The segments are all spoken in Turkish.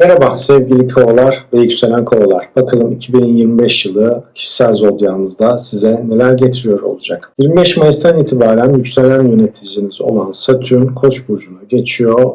Merhaba sevgili kovalar ve yükselen kovalar. Bakalım 2025 yılı kişisel zodyağınızda size neler getiriyor olacak. 25 Mayıs'tan itibaren yükselen yöneticiniz olan Satürn Koç burcuna geçiyor.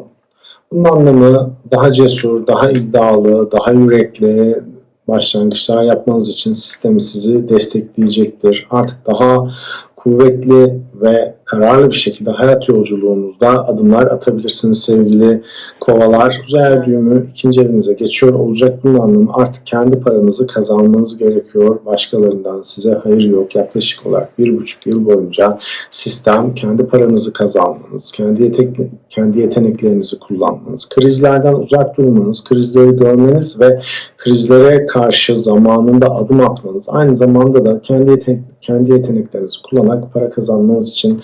Bunun anlamı daha cesur, daha iddialı, daha yürekli başlangıçlar yapmanız için sistemi sizi destekleyecektir. Artık daha kuvvetli ve kararlı bir şekilde hayat yolculuğunuzda adımlar atabilirsiniz sevgili kovalar. Uzay düğümü ikinci evinize geçiyor olacak. Bunun anlamı artık kendi paranızı kazanmanız gerekiyor. Başkalarından size hayır yok. Yaklaşık olarak bir buçuk yıl boyunca sistem kendi paranızı kazanmanız, kendi, yetek, kendi yeteneklerinizi kullanmanız, krizlerden uzak durmanız, krizleri görmeniz ve krizlere karşı zamanında adım atmanız, aynı zamanda da kendi yetenek, kendi yeteneklerinizi kullanarak para kazanmanız için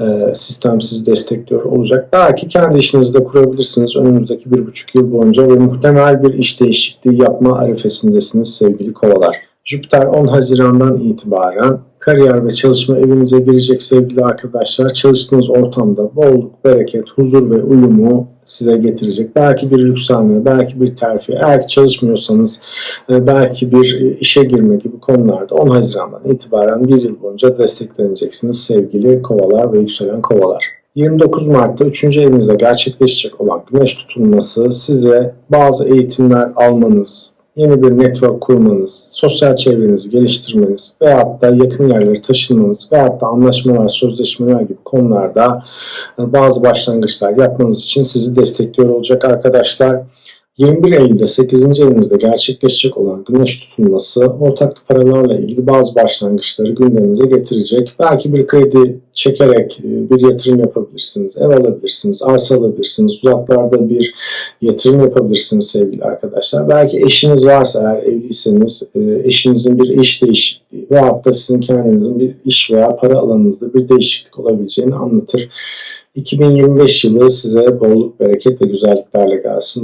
e, sistem sizi destekliyor olacak. Belki kendi işinizi de kurabilirsiniz önümüzdeki bir buçuk yıl boyunca ve muhtemel bir iş değişikliği yapma arifesindesiniz sevgili kovalar. Jüpiter 10 Haziran'dan itibaren kariyer ve çalışma evinize girecek sevgili arkadaşlar. Çalıştığınız ortamda bolluk, bereket, huzur ve uyumu size getirecek. Belki bir yükselme, belki bir terfi. Eğer çalışmıyorsanız e, belki bir işe girme gibi konularda 10 Haziran'dan itibaren bir yıl boyunca destekleneceksiniz sevgili kovalar ve yükselen kovalar. 29 Mart'ta 3. evinizde gerçekleşecek olan güneş tutulması size bazı eğitimler almanız, yeni bir network kurmanız, sosyal çevrenizi geliştirmeniz veyahut da yakın yerlere taşınmanız veyahut da anlaşmalar, sözleşmeler gibi konularda e, bazı başlangıçlar yapmanız için sizi destekliyor olacak arkadaşlar. 21 Eylül'de 8. evinizde gerçekleşecek olan güneş tutulması ortaklı paralarla ilgili bazı başlangıçları gündeminize getirecek. Belki bir kredi çekerek e, bir yatırım yapabilirsiniz, ev alabilirsiniz, arsa alabilirsiniz, uzaklarda bir yatırım yapabilirsiniz sevgili arkadaşlar. Belki eşiniz varsa eğer evliyseniz e, eşinizin bir iş değişikliği veyahut da sizin kendinizin bir iş veya para alanınızda bir değişiklik olabileceğini anlatır. 2025 yılı size bolluk, bereket ve güzelliklerle gelsin.